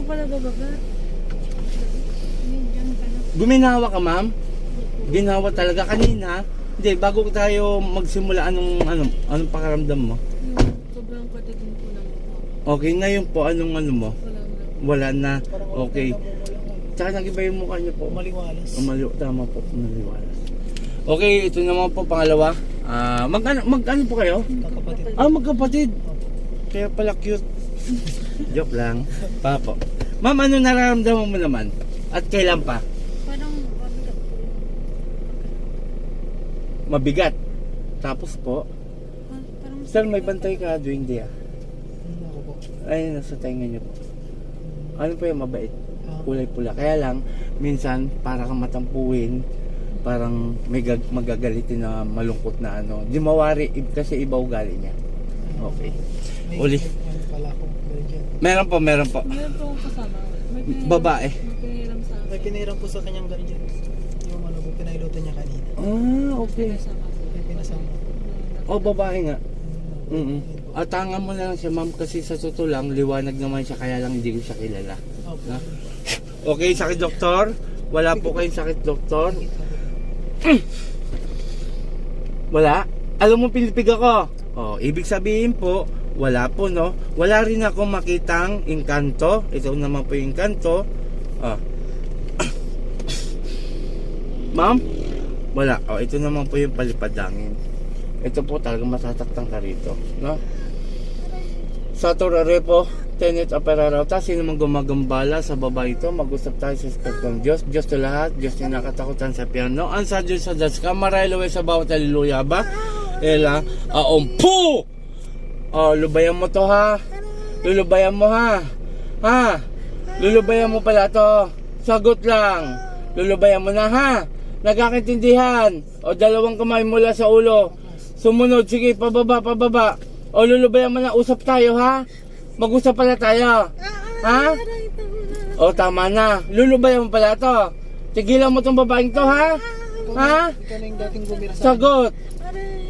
mo pala bababa. Guminawa ka, ma'am? Ginawa talaga kanina. Hindi, bago tayo magsimula, anong, anong, anong pakaramdam mo? Yung sobrang katitin po ng. Okay, ngayon po, anong ano mo? Wala na. Wala na. Parang Okay. Tsaka nag-iba yung mukha niyo po. Maliwalas. Umalo, tama po, naliwalas. Okay, ito naman po pangalawa. Ah, mag, ano, mag ano po kayo? Kakapatid. Ah, magkapatid. Kaya pala cute. Joke lang. Pa po. Ma'am, ano nararamdaman mo naman? At kailan pa? Parang mabigat po. Mabigat. Tapos po, Parang, parang sir, may bantay ka doing day ah. Hmm, Ako po. Ay, nasa tenga niyo po. Ano po yung mabait? Ah, Kulay pula. Kaya lang, minsan, para kang matampuin, parang may gag- magagalitin na malungkot na ano. Di mawari, i- kasi iba ugali niya. Okay. may, Uli. May, ano pala akong guardian. Meron po, meron po. Meron po akong kasama. May pinahiram- Babae. May pinahiram sa akin. po sa kanyang guardian. Yung ano po, pinailutan niya kanina. Ah, okay. Pinasama po. May pinasama. Oh, babae nga. Hmm, Mm. At tangan mo na lang siya, ma'am, kasi sa totoo lang, liwanag naman siya, kaya lang hindi ko siya kilala. Opo. Na? Okay, sakit doktor? Wala po kayong sakit doktor? Wala? Alam mo, pinipig ako. Oh, ibig sabihin po, wala po, no? Wala rin ako makitang inkanto. Ito naman po yung inkanto. Ah. Ma'am? Wala. Oh, ito naman po yung palipadangin. Ito po talaga matataktan ka rito, no? Sa po, tenet aperaraw ta, sino man gumagambala sa baba ito, mag-usap tayo sa spek ng Diyos. Diyos to lahat, Diyos na nakatakutan sa piano. Ang sa sa Diyos ka, sa bawat haleluya ba? Ela, aompu! Oh, lubayan mo to ha. Lulubayan mo ha. Ha? Lulubayan mo pala to. Sagot lang. Lulubayan mo na ha. Nagkakaintindihan. O dalawang kamay mula sa ulo. Sumunod, sige, pababa, pababa. O lulubayan mo na, usap tayo ha. Mag-usap pala tayo. Ha? O tama na. Lulubayan mo pala to. Tigilan mo tong babaeng to ha. Ha? Sagot.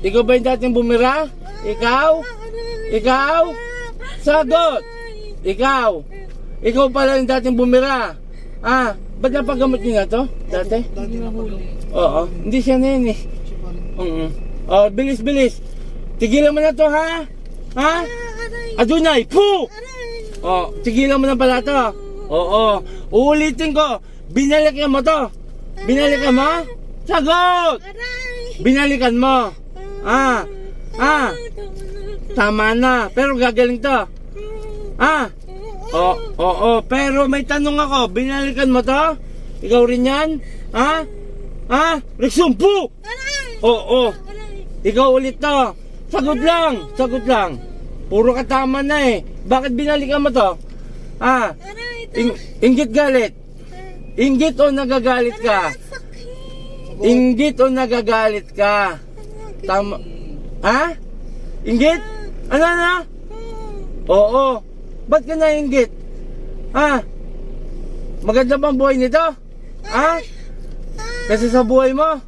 Ikaw ba yung dating bumira? Ikaw? Ikaw? Sagot. Ikaw. Ikaw pala yung dating bumira. Ah, ba't napagamot niyo na to? Dati? Oo. Hindi siya na yun eh. Oo. Oh, bilis, bilis. Tigilan mo na to, ha? Ha? Adunay, pu! Oh, tigilan mo na pala to. Oo. Uulitin ko. Binalikan mo to. Binalikan mo? Sagot! Binalikan mo. Ah. Ah. Tama na. Pero gagaling to. Ah. Oo, oo, pero may tanong ako. Binalikan mo to? Ikaw rin yan? Ha? Ha? Reksumpu! Oo, ikaw ulit to. Sagot lang, sagot lang. Puro ka tama na eh. Bakit binalikan mo to? Ah, ing inggit galit. Inggit o nagagalit ka? Inggit o nagagalit ka? Tama. Ha? Inggit? Ano na? Oo. Ba't ka nainggit? Ha? Maganda bang buhay nito? Ha? Kasi sa buhay mo?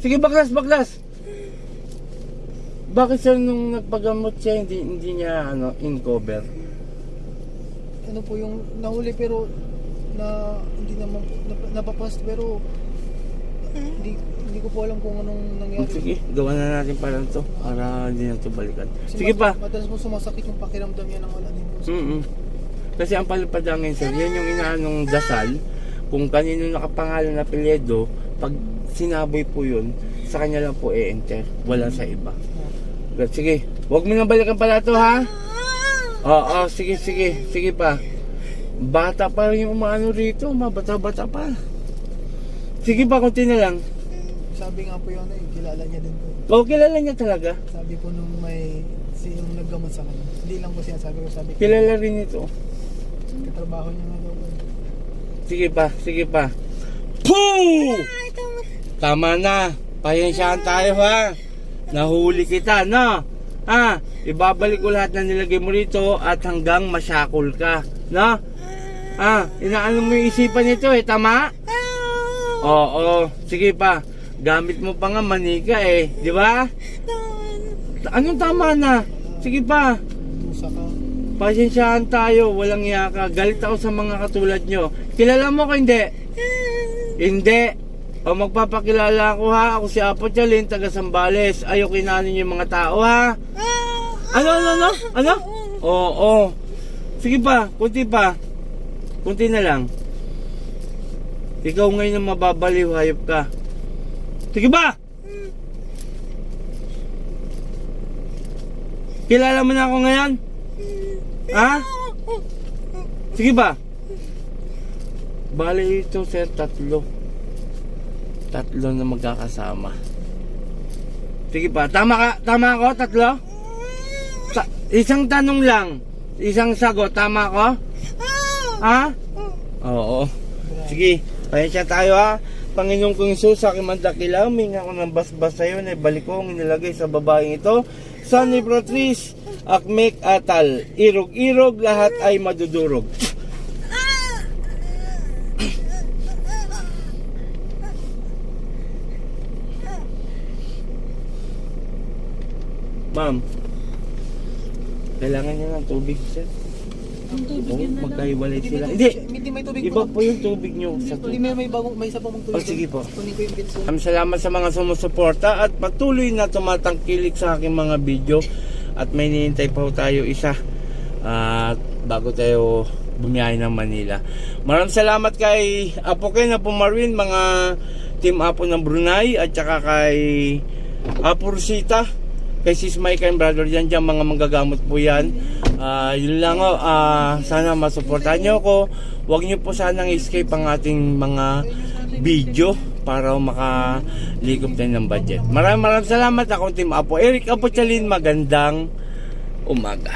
Sige, baklas, baklas. Bakit sir nung nagpagamot siya, hindi, hindi niya ano, in-cover? Ano po yung nahuli pero na hindi naman nap- napapas pero hindi hindi ko po alam kung anong nangyari. Sige, gawa na natin para to para hindi na ito balikan. Kasi Sige pa. Madalas po sumasakit yung pakiramdam niya ng wala din mm Kasi ang palipadangin sir, yan yung inaanong dasal. Kung kanino nakapangalan na apelyido, pag sinaboy po yun, sa kanya lang po e-enter. Wala sa iba. Sige, huwag mo na balikan pala to ha. Oo, sige, sige, sige pa. Bata pa rin yung umaano rito, mabata-bata pa. Sige pa, konti na lang. Sabi nga po yun eh, kilala niya din po. O, kilala niya talaga. Sabi po nung may si yung naggamot sa kanya. Hindi lang po siya sabi ko sabi ko. Kilala rin ito. Katrabaho niya nga daw. po. Sige pa, sige pa. Poo! Tama na. Pahensyaan tayo ha. Nahuli kita, no? Ha? Ibabalik ko lahat na nilagay mo rito at hanggang masyakol ka. No? Ha? Inaano mo yung isipan nito eh, tama? Oo, sige pa. Gamit mo pa nga manika eh, di ba? Anong tama na? Sige pa. Ka. Pasensyahan tayo, walang yaka. Galit ako sa mga katulad nyo. Kilala mo ko hindi? Hindi. O magpapakilala ako ha. Ako si Apo Chalin, taga Sambales. Ayaw kinanin yung mga tao ha. Ano, ano, ano? Ano? Oo, oo. Sige pa, kunti pa. Kunti na lang. Ikaw ngayon ang mababaliw, hayop ka. Sige ba? Kilala mo na ako ngayon? Ha? Sige ba? Bali ito sir, tatlo. Tatlo na magkakasama. Sige pa, tama ka? Tama ako? Tatlo? Ta- isang tanong lang. Isang sagot, tama ako? Ha? Oo. Sige, pasensya tayo ha. Panginoong kong Isus, sa aking mandakilaw, minga ko ng basbas sa'yo na ibalik inilagay sa babaeng ito. Sunny Protris, Akmek Atal, Irog-irog, lahat ay madudurog. Ma'am, kailangan niya ng tubig, sir. Oo, magkahiwalay sila. Hindi, Hindi may tubig iba po. po yung tubig niyo sa Hindi may, may, bagong, may isa pa mong tubig. Oh, sige po. Kunin ko yung Benson. Maraming salamat sa mga sumusuporta at patuloy na tumatangkilik sa aking mga video at may nihintay pa ho tayo isa at bago tayo bumiyahe ng Manila. Maraming salamat kay Apo Ken, Apo Marwin, mga team Apo ng Brunei at saka kay Apo Rosita, kay Sis Mike and Brother Jan dyan, mga manggagamot po yan. Ah, yun lang ho, ah, sana masuportahan nyo ako. Huwag nyo po sanang escape ang ating mga video para makaligop tayo ng budget. Maraming maraming salamat ako Team Apo Eric Apo Chalin magandang umaga.